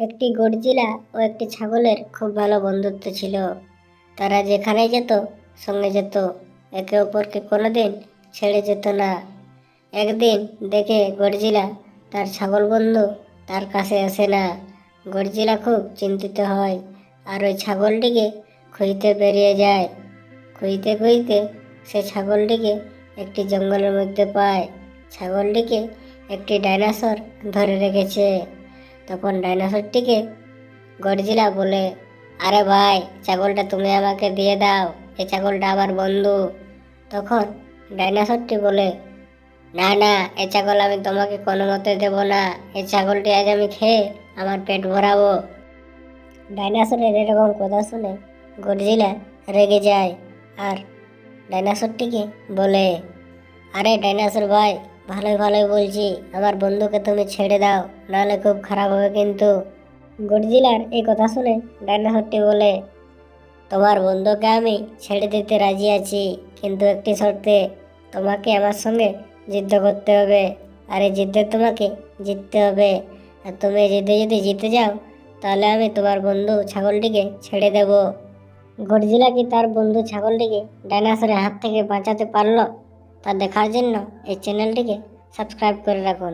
একটি গরজিলা ও একটি ছাগলের খুব ভালো বন্ধুত্ব ছিল। তারা যেখানে যেত, সঙ্গে যেত। একে অপরকে কোনোদিন ছেড়ে যেত না। একদিন দেখে গরজিলা তার ছাগল বন্ধু তার কাছে আসে না। গরজিলা খুব চিন্তিত হয় আর ওই ছাগলটিকে খুঁজতে বেরিয়ে যায়। খুঁজতে খুঁজতে সে ছাগলটিকে একটি জঙ্গলের মধ্যে পায়। ছাগলটিকে একটি ডাইনোসর ধরে রেখেছে। তখন ডাইনোসরটিকে গডজিলা বলে, আরে ভাই, ছাগলটা তুমি আমাকে দিয়ে দাও, এই ছাগলটা আমার বন্ধু। তখন ডাইনোসরটি বলে, না না এ ছাগল আমি তোমাকে কোনো মতে দেবো না, এই ছাগলটি আজ আমি খেয়ে আমার পেট ভরাবো। ডাইনোসরের এরকম কথা শুনে গডজিলা রেগে যায় আর ডাইনোসরটিকে বলে, আরে ডাইনোসর ভাই ভালোই ভালোই বলছি, আমার বন্ধুকে তুমি ছেড়ে দাও, নাহলে খুব খারাপ হবে কিন্তু। গডজিলার এই কথা শুনে ডাইনোসরটি বলে, তোমার বন্ধুকে আমি ছেড়ে দিতে রাজি আছি, কিন্তু একটি শর্তে, তোমাকে আমার সঙ্গে যুদ্ধ করতে হবে, আর এই যুদ্ধে তোমাকে জিততে হবে। আর তুমি যুদ্ধে যদি জিতে যাও, তাহলে আমি তোমার বন্ধু ছাগলটিকে ছেড়ে দেব। গডজিলা কি তার বন্ধু ছাগলটিকে ডাইনোসরের হাত থেকে বাঁচাতে পারল? তা দেখার জন্য এই চ্যানেলটিকে সাবস্ক্রাইব করে রাখুন।